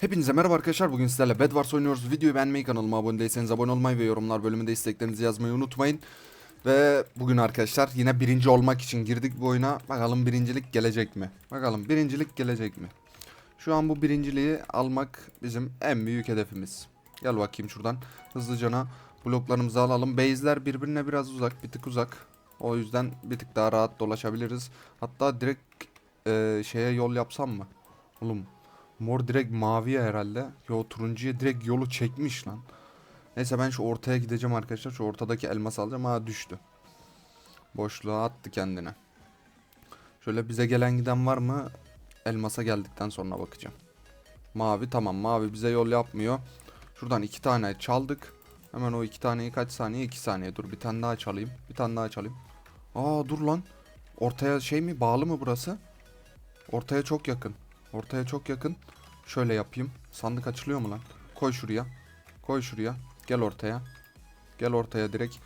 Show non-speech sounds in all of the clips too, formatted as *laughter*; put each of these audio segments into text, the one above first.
Hepinize merhaba arkadaşlar. Bugün sizlerle Bed Wars oynuyoruz. Videoyu beğenmeyi, kanalıma abone değilseniz abone olmayı ve yorumlar bölümünde isteklerinizi yazmayı unutmayın. Ve bugün arkadaşlar yine birinci olmak için girdik bu oyuna. Bakalım birincilik gelecek mi? Bakalım birincilik gelecek mi? Şu an bu birinciliği almak bizim en büyük hedefimiz. Gel bakayım şuradan hızlıcana bloklarımızı alalım. Base'ler birbirine biraz uzak, bir tık uzak. O yüzden bir tık daha rahat dolaşabiliriz. Hatta direkt e, şeye yol yapsam mı? Oğlum Mor direkt maviye herhalde. Yo turuncuya direkt yolu çekmiş lan. Neyse ben şu ortaya gideceğim arkadaşlar. Şu ortadaki elmas alacağım. Ha düştü. Boşluğa attı kendine. Şöyle bize gelen giden var mı? Elmasa geldikten sonra bakacağım. Mavi tamam. Mavi bize yol yapmıyor. Şuradan iki tane çaldık. Hemen o iki taneyi kaç saniye? iki saniye. Dur bir tane daha çalayım. Bir tane daha çalayım. Aa dur lan. Ortaya şey mi? Bağlı mı burası? Ortaya çok yakın. Ortaya çok yakın. Şöyle yapayım. Sandık açılıyor mu lan? Koy şuraya. Koy şuraya. Gel ortaya. Gel ortaya direkt.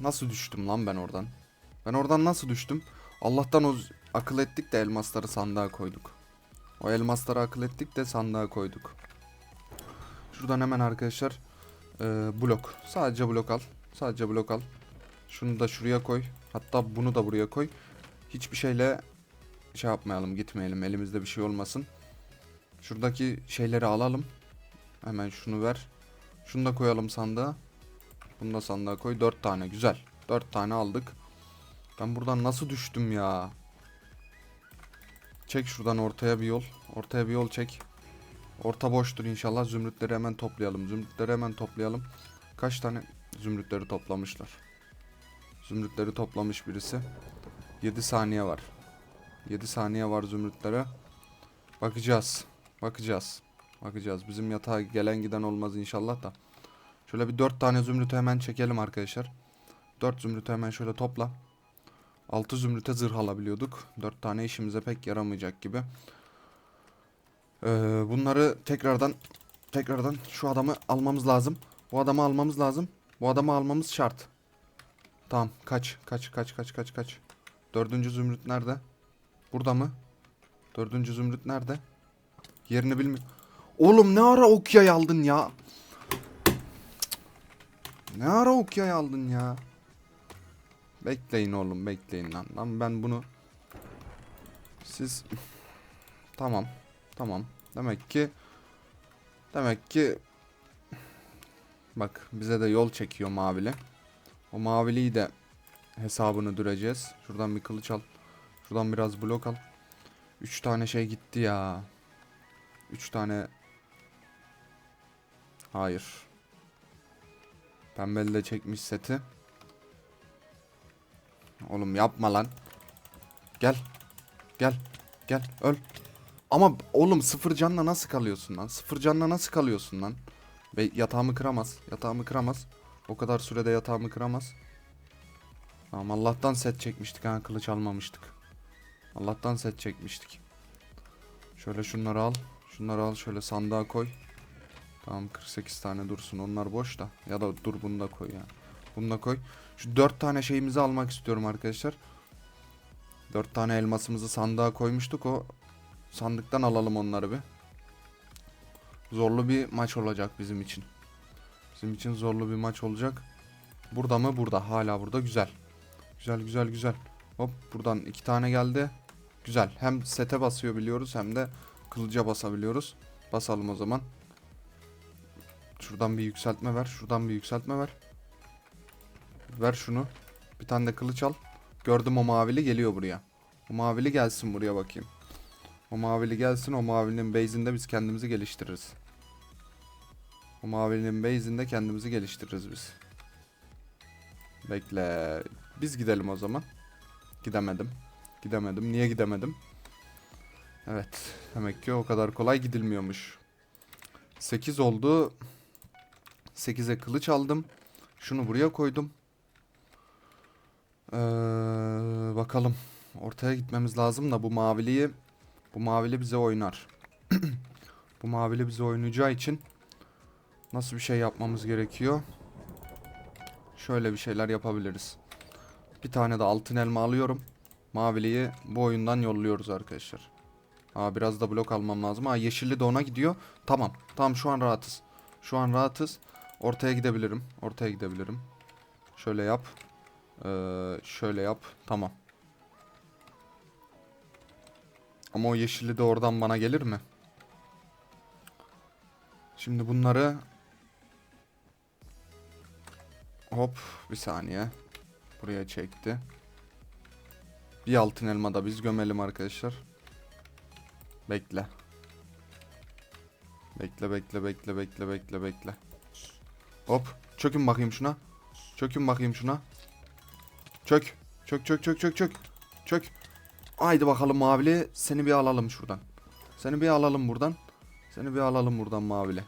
Nasıl düştüm lan ben oradan? Ben oradan nasıl düştüm? Allah'tan o akıl ettik de elmasları sandığa koyduk. O elmasları akıl ettik de sandığa koyduk. Şuradan hemen arkadaşlar e, blok. Sadece blok al. Sadece blok al. Şunu da şuraya koy. Hatta bunu da buraya koy. Hiçbir şeyle şey yapmayalım gitmeyelim elimizde bir şey olmasın. Şuradaki şeyleri alalım. Hemen şunu ver. Şunu da koyalım sandığa. Bunu da sandığa koy. Dört tane güzel. Dört tane aldık. Ben buradan nasıl düştüm ya? Çek şuradan ortaya bir yol. Ortaya bir yol çek. Orta boştur inşallah. Zümrütleri hemen toplayalım. Zümrütleri hemen toplayalım. Kaç tane zümrütleri toplamışlar? Zümrütleri toplamış birisi. 7 saniye var. 7 saniye var zümrütlere. Bakacağız. Bakacağız. Bakacağız. Bizim yatağa gelen giden olmaz inşallah da. Şöyle bir 4 tane zümrütü hemen çekelim arkadaşlar. 4 zümrütü hemen şöyle topla. 6 zümrüte zırh alabiliyorduk. 4 tane işimize pek yaramayacak gibi. Ee, bunları tekrardan tekrardan şu adamı almamız lazım. Bu adamı almamız lazım. Bu adamı almamız şart. Tamam kaç kaç kaç kaç kaç kaç. Dördüncü zümrüt nerede? Burada mı? Dördüncü zümrüt nerede? Yerini bilmiyorum. Oğlum ne ara okyayı aldın ya? Ne ara okyayı aldın ya? Bekleyin oğlum bekleyin lan. Lan ben bunu... Siz... Tamam. Tamam. Demek ki... Demek ki... Bak bize de yol çekiyor mavili. O maviliyi de hesabını düreceğiz. Şuradan bir kılıç al. Şuradan biraz blok al. 3 tane şey gitti ya. 3 tane Hayır. Pembeli de çekmiş seti. Oğlum yapma lan. Gel. Gel. Gel. Öl. Ama oğlum sıfır canla nasıl kalıyorsun lan? Sıfır canla nasıl kalıyorsun lan? Ve yatağımı kıramaz. Yatağımı kıramaz. O kadar sürede yatağımı kıramaz. Tamam Allah'tan set çekmiştik ha kılıç almamıştık. Allah'tan set çekmiştik. Şöyle şunları al. Şunları al şöyle sandığa koy. Tamam 48 tane dursun onlar boş da. Ya da dur bunu da koy ya. Bunu da koy. Şu 4 tane şeyimizi almak istiyorum arkadaşlar. 4 tane elmasımızı sandığa koymuştuk o. Sandıktan alalım onları bir. Zorlu bir maç olacak bizim için. Bizim için zorlu bir maç olacak. Burada mı? Burada. Hala burada. Güzel. Güzel güzel güzel. Hop buradan iki tane geldi. Güzel. Hem sete basıyor biliyoruz hem de kılıca basabiliyoruz. Basalım o zaman. Şuradan bir yükseltme ver. Şuradan bir yükseltme ver. Ver şunu. Bir tane de kılıç al. Gördüm o mavili geliyor buraya. O mavili gelsin buraya bakayım. O mavili gelsin. O mavinin base'inde biz kendimizi geliştiririz. O mavinin base'inde kendimizi geliştiririz biz. Bekle. Biz gidelim o zaman. Gidemedim. Gidemedim. Niye gidemedim? Evet. Demek ki o kadar kolay gidilmiyormuş. 8 oldu. 8'e kılıç aldım. Şunu buraya koydum. Ee, bakalım. Ortaya gitmemiz lazım da bu maviliyi bu mavili bize oynar. *clears throat* bu mavili bize oynayacağı için nasıl bir şey yapmamız gerekiyor? Şöyle bir şeyler yapabiliriz. Bir tane de altın elma alıyorum. Maviliyi bu oyundan yolluyoruz arkadaşlar. Aa biraz da blok almam lazım. Aa yeşilli de ona gidiyor. Tamam. Tamam şu an rahatız. Şu an rahatız. Ortaya gidebilirim. Ortaya gidebilirim. Şöyle yap. Ee, şöyle yap. Tamam. Ama o yeşilli de oradan bana gelir mi? Şimdi bunları hop bir saniye buraya çekti. Bir altın elma da biz gömelim arkadaşlar. Bekle. Bekle bekle bekle bekle bekle bekle. Hop çökün bakayım şuna. Çökün bakayım şuna. Çök. Çök çök çök çök çök. Çök. Haydi bakalım mavili. Seni bir alalım şuradan. Seni bir alalım buradan. Seni bir alalım buradan mavili.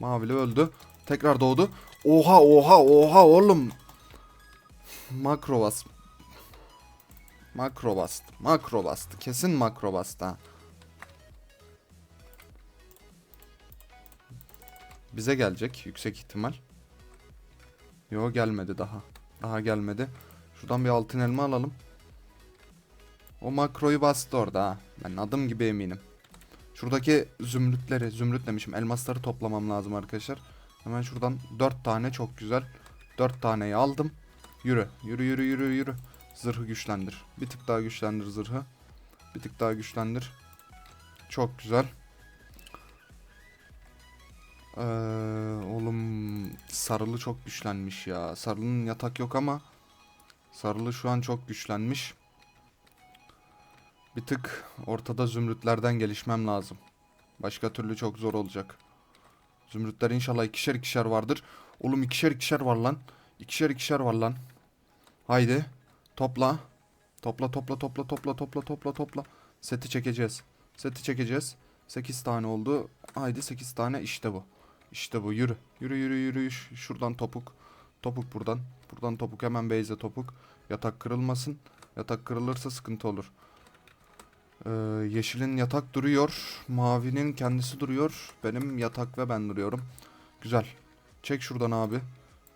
Mavili öldü. Tekrar doğdu. Oha oha oha oğlum. Makro bas. Makro bastı. Makro bastı. Kesin makro bastı ha. Bize gelecek yüksek ihtimal. Yo gelmedi daha. Daha gelmedi. Şuradan bir altın elma alalım. O makroyu bastı orada. Ben adım gibi eminim. Şuradaki zümrütleri, zümrüt demişim. Elmasları toplamam lazım arkadaşlar. Hemen şuradan 4 tane çok güzel. 4 taneyi aldım. Yürü, yürü, yürü, yürü, yürü. Zırhı güçlendir. Bir tık daha güçlendir zırhı. Bir tık daha güçlendir. Çok güzel. Ee, oğlum sarılı çok güçlenmiş ya. Sarılının yatak yok ama sarılı şu an çok güçlenmiş. Bir tık ortada zümrütlerden gelişmem lazım. Başka türlü çok zor olacak. Zümrütler inşallah ikişer ikişer vardır. Oğlum ikişer ikişer var lan. İkişer ikişer var lan. Haydi. Topla. Topla topla topla topla topla topla topla. Seti çekeceğiz. Seti çekeceğiz. 8 tane oldu. Haydi 8 tane işte bu. İşte bu yürü. Yürü yürü yürü. Şuradan topuk. Topuk buradan. Buradan topuk hemen base'e topuk. Yatak kırılmasın. Yatak kırılırsa sıkıntı olur. Ee, yeşilin yatak duruyor. Mavinin kendisi duruyor. Benim yatak ve ben duruyorum. Güzel. Çek şuradan abi.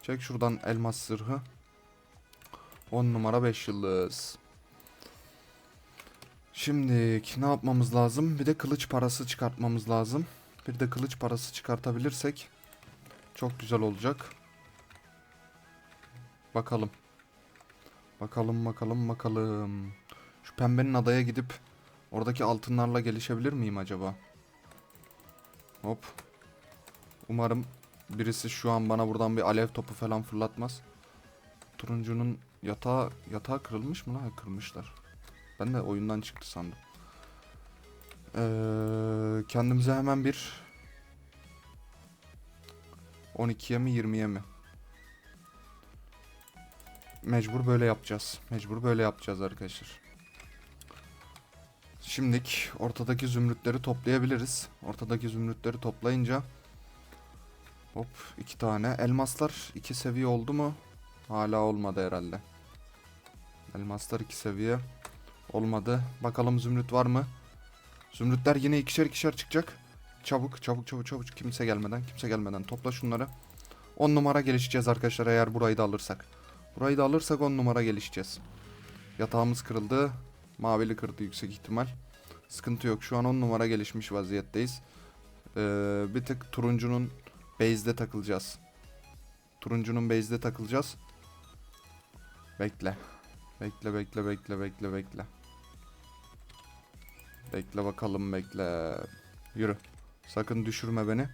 Çek şuradan elmas zırhı. 10 numara 5 yıldız. Şimdi ne yapmamız lazım? Bir de kılıç parası çıkartmamız lazım. Bir de kılıç parası çıkartabilirsek çok güzel olacak. Bakalım. Bakalım bakalım bakalım. Şu pembenin adaya gidip oradaki altınlarla gelişebilir miyim acaba? Hop. Umarım birisi şu an bana buradan bir alev topu falan fırlatmaz. Turuncunun yatağı yatağı kırılmış mı lan? Kırmışlar. Ben de oyundan çıktı sandım. Ee, kendimize hemen bir 12'ye mi 20'ye mi? Mecbur böyle yapacağız. Mecbur böyle yapacağız arkadaşlar. Şimdilik ortadaki zümrütleri toplayabiliriz. Ortadaki zümrütleri toplayınca hop iki tane elmaslar iki seviye oldu mu? Hala olmadı herhalde. Elmaslar iki seviye olmadı. Bakalım zümrüt var mı? Zümrütler yine ikişer ikişer çıkacak. Çabuk çabuk çabuk çabuk kimse gelmeden kimse gelmeden topla şunları. 10 numara gelişeceğiz arkadaşlar eğer burayı da alırsak. Burayı da alırsak 10 numara gelişeceğiz. Yatağımız kırıldı. Mavili kırdı yüksek ihtimal. Sıkıntı yok. Şu an 10 numara gelişmiş vaziyetteyiz. Ee, bir tık turuncunun base'de takılacağız. Turuncunun base'de takılacağız. Bekle. Bekle bekle bekle bekle bekle. Bekle bakalım bekle. Yürü. Sakın düşürme beni.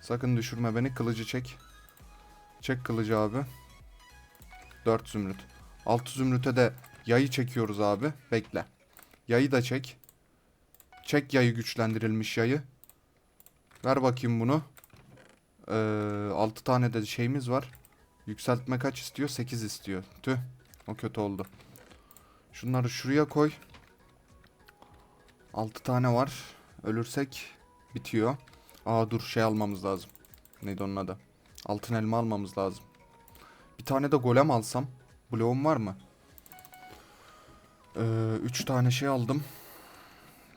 Sakın düşürme beni. Kılıcı çek. Çek kılıcı abi. 4 zümrüt. 6 zümrüte de yayı çekiyoruz abi. Bekle. Yayı da çek. Çek yayı güçlendirilmiş yayı. Ver bakayım bunu. Ee, 6 tane de şeyimiz var. Yükseltme kaç istiyor? 8 istiyor. Tüh. O kötü oldu. Şunları şuraya koy. 6 tane var. Ölürsek bitiyor. Aa dur şey almamız lazım. Neydi onun adı? Altın elma almamız lazım. Bir tane de golem alsam. Bloğum var mı? 3 tane şey aldım.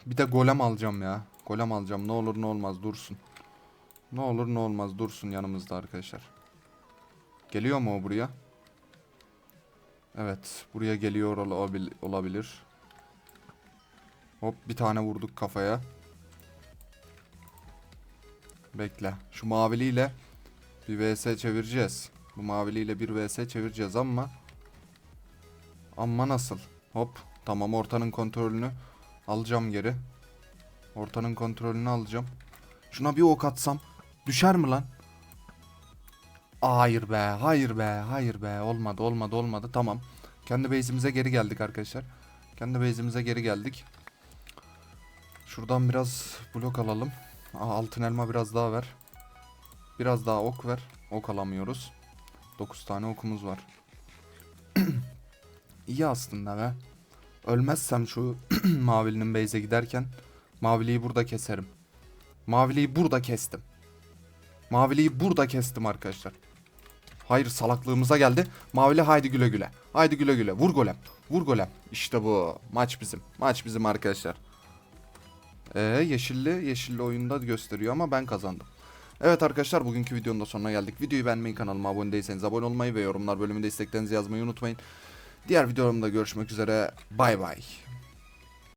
Bir de golem alacağım ya. Golem alacağım. Ne olur ne olmaz dursun. Ne olur ne olmaz dursun yanımızda arkadaşlar. Geliyor mu o buraya? Evet. Buraya geliyor olabil- olabilir. Hop bir tane vurduk kafaya. Bekle. Şu maviliyle bir vs çevireceğiz. Bu maviliyle bir vs çevireceğiz ama ama nasıl? Hop. Tamam ortanın kontrolünü alacağım geri. Ortanın kontrolünü alacağım. Şuna bir ok atsam düşer mi lan? Hayır be, hayır be, hayır be. Olmadı, olmadı, olmadı. Tamam. Kendi base'imize geri geldik arkadaşlar. Kendi base'imize geri geldik. Şuradan biraz blok alalım. Aa, altın elma biraz daha ver. Biraz daha ok ver. Ok alamıyoruz. 9 tane okumuz var. *clears throat* İyi aslında be. Ölmezsem şu *clears throat* mavilinin base'e giderken maviliyi burada keserim. Maviliyi burada kestim. Maviliyi burada kestim arkadaşlar. Hayır salaklığımıza geldi. Mavili haydi güle güle. Haydi güle güle. Vur golem. Vur golem. İşte bu. Maç bizim. Maç bizim arkadaşlar. Ee, yeşilli yeşilli oyunda gösteriyor ama ben kazandım. Evet arkadaşlar bugünkü videonun da sonuna geldik. Videoyu beğenmeyi, kanalıma abone değilseniz abone olmayı ve yorumlar bölümünde isteklerinizi yazmayı unutmayın. Diğer videolarımda görüşmek üzere. Bay bay.